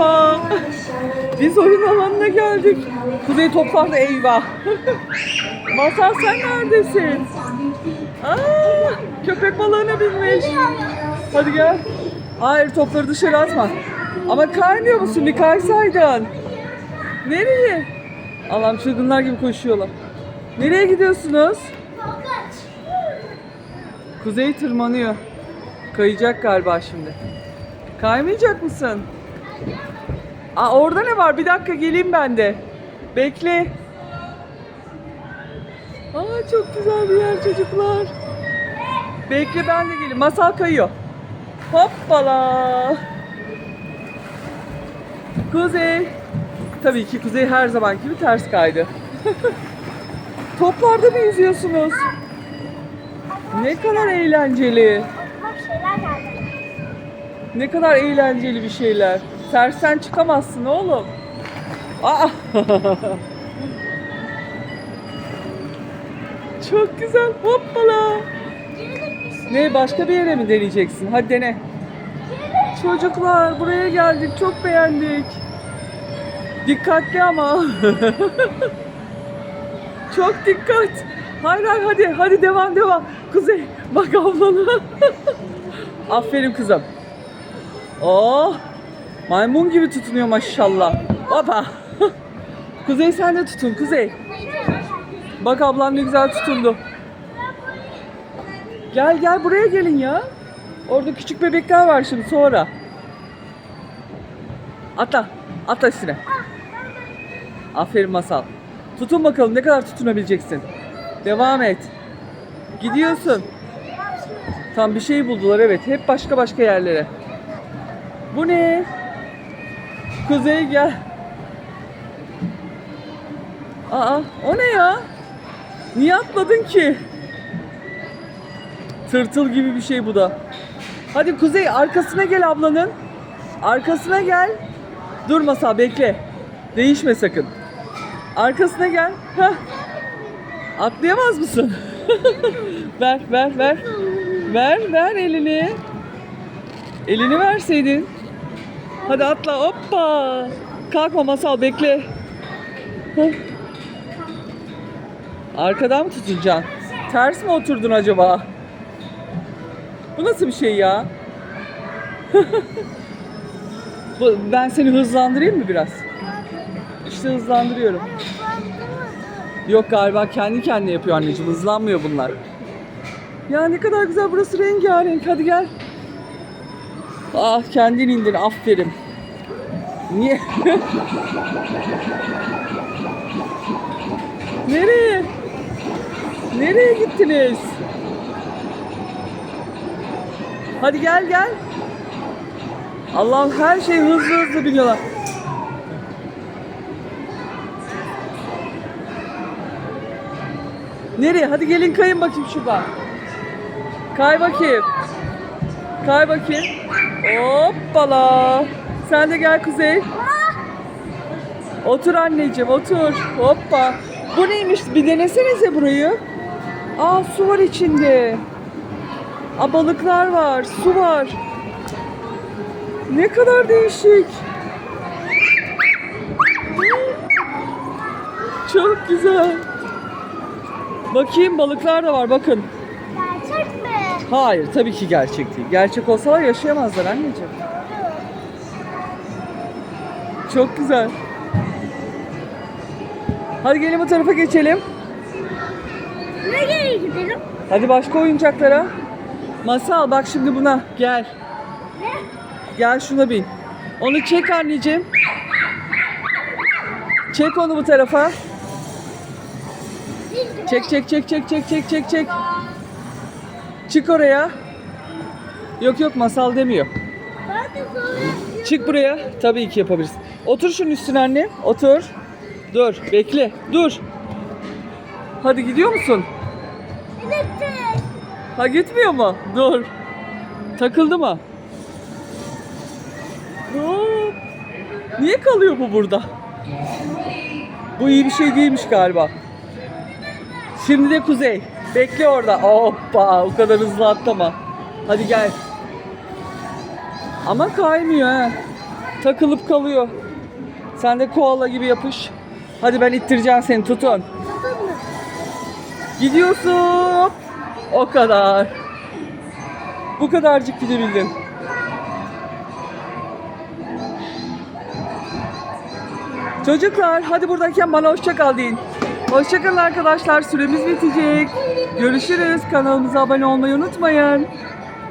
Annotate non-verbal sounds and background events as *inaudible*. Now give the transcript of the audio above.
Merhaba. Biz oyun alanına geldik. Kuzey toplarda eyvah. *laughs* Masal sen neredesin? Aa, köpek balığına binmiş. Hadi gel. Hayır topları dışarı atma. Ama kaymıyor musun? Bir kaysaydın. Nereye? Allah'ım çılgınlar gibi koşuyorlar. Nereye gidiyorsunuz? Kuzey tırmanıyor. Kayacak galiba şimdi. Kaymayacak mısın? Aa orada ne var? Bir dakika geleyim ben de. Bekle. Aa çok güzel bir yer çocuklar. Bekle ben de geleyim. Masal kayıyor. Hoppala. Kuzey. Tabii ki Kuzey her zaman gibi ters kaydı. *laughs* Toplarda mı yüzüyorsunuz? Ne kadar eğlenceli. Ne kadar eğlenceli bir şeyler. Tersten çıkamazsın oğlum. Aa! *laughs* Çok güzel. Hoppala. Ne başka bir yere mi deneyeceksin? Hadi dene. Çocuklar buraya geldik. Çok beğendik. Dikkatli ama. *laughs* Çok dikkat. Hayır hayır hadi hadi devam devam. Kuzey bak ablana. *laughs* Aferin kızım. Oh! Maymun gibi tutunuyor maşallah. Hoppa. *laughs* Kuzey sen de tutun Kuzey. Bak ablan ne güzel tutundu. Gel gel buraya gelin ya. Orada küçük bebekler var şimdi sonra. Atla. Atla üstüne. Aferin Masal. Tutun bakalım ne kadar tutunabileceksin. Devam et. Gidiyorsun. Tam bir şey buldular evet. Hep başka başka yerlere. Bu ne? Kuzey gel. Aa o ne ya? Niye atladın ki? Tırtıl gibi bir şey bu da. Hadi Kuzey arkasına gel ablanın. Arkasına gel. Dur masa bekle. Değişme sakın. Arkasına gel. Heh. Atlayamaz mısın? *laughs* ver ver ver. Ver ver elini. Elini verseydin. Hadi atla hoppa. Kalkma masal bekle. Heh. Arkadan mı tutunacaksın? Ters mi oturdun acaba? Bu nasıl bir şey ya? *laughs* Ben seni hızlandırayım mı biraz? İşte hızlandırıyorum. Yok galiba kendi kendine yapıyor anneciğim. Hızlanmıyor bunlar. Ya ne kadar güzel burası rengarenk. Hadi gel. Ah kendin indir. Aferin. Niye? Nereye? Nereye gittiniz? Hadi gel gel. Allah'ım her şey hızlı hızlı biniyorlar. Nereye? Hadi gelin kayın bakayım şuradan. Kay bakayım. Kay bakayım. Hoppala. Sen de gel Kuzey. Otur anneciğim otur. Hoppa. Bu neymiş? Bir denesenize burayı. Aa su var içinde. Aa balıklar var. Su var. Ne kadar değişik. Çok güzel. Bakayım balıklar da var bakın. Gerçek mi? Hayır tabii ki gerçek değil. Gerçek olsalar yaşayamazlar anneciğim. Çok güzel. Hadi gelin bu tarafa geçelim. Nereye gidelim? Hadi başka oyuncaklara. Masal bak şimdi buna. Gel. Ne? Gel şuna bin. Onu çek anneciğim. Çek onu bu tarafa. Çek çek çek çek çek çek çek çek. Çık oraya. Yok yok masal demiyor. Çık buraya. Tabii ki yapabilirsin. Otur şunun üstüne anne. Otur. Dur. Bekle. Dur. Hadi gidiyor musun? Elektrik. Ha gitmiyor mu? Dur. Takıldı mı? Hop. Niye kalıyor bu burada? Bu iyi bir şey değilmiş galiba. Şimdi de kuzey. Bekle orada. Hoppa. O kadar hızlı atlama. Hadi gel. Ama kaymıyor ha. Takılıp kalıyor. Sen de koala gibi yapış. Hadi ben ittireceğim seni tutun. Gidiyorsun. O kadar. Bu kadarcık gidebildin. Çocuklar hadi buradayken bana hoşça kal deyin. Hoşça kalın arkadaşlar. Süremiz bitecek. Görüşürüz. Kanalımıza abone olmayı unutmayın.